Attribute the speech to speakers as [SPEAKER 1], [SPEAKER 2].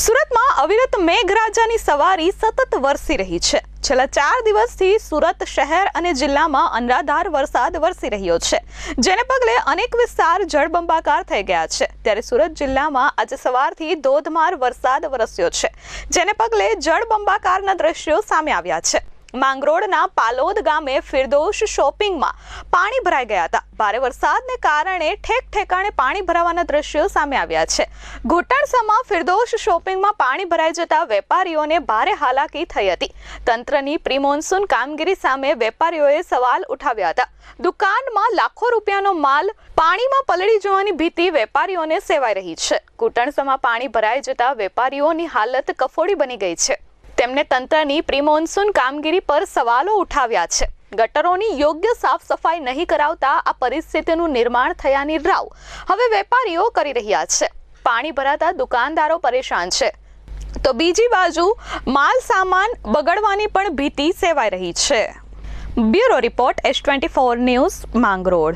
[SPEAKER 1] સુરતમાં અવિરત મેઘરાજાની સવારી સતત વરસી રહી છે. છેલ્લા ચાર દિવસથી સુરત શહેર અને જિલ્લામાં અનરાધાર વરસાદ વરસી રહ્યો છે. જેને પગલે અનેક વિસ્તાર જળબંબાકાર થઈ ગયા છે. ત્યારે સુરત જિલ્લામાં આજે સવારથી ધોધમાર વરસાદ વરસ્યો છે. જેને પગલે જળબંબાકારના દ્રશ્યો સામે આવ્યા છે. માંગરોળના પાલોદ ગામે ફિરદોશ શોપિંગમાં પાણી ભરાઈ ગયા હતા. ભારે વરસાદને કારણે ઠેક ઠેકાણે પાણી ભરાવાના દ્રશ્યો સામે આવ્યા છે. ઘૂંટણસામાં ફિરદોશ શોપિંગમાં પાણી ભરાઈ જતા વેપારીઓને ભારે હાલાકી થઈ હતી. તંત્રની પ્રી મોન્સૂન કામગીરી સામે વેપારીઓએ સવાલ ઉઠાવ્યા હતા. દુકાનમાં લાખો રૂપિયાનો માલ પાણીમાં પલળી જવાની ભીતિ વેપારીઓને સેવાઈ રહી છે. ઘૂંટણસામાં પાણી ભરાઈ જતા વેપારીઓની હાલત કફોડી બની ગઈ છે. તેમણે તંત્રની પ્રી મોન્સૂન કામગીરી પર સવાલો ઉઠાવ્યા છે. ગટરોની યોગ્ય સાફ સફાઈ નહીં કરાવતા આ પરિસ્થિતિનું નિર્માણ થયાની રાવ હવે વેપારીઓ કરી રહ્યા છે. પાણી ભરાતા દુકાનદારો પરેશાન છે. તો બીજી બાજુ, માલ સામાન બગડવાની પણ ભીતિ સેવાઈ રહી છે. Bureau report, S twenty four news, Mangrol.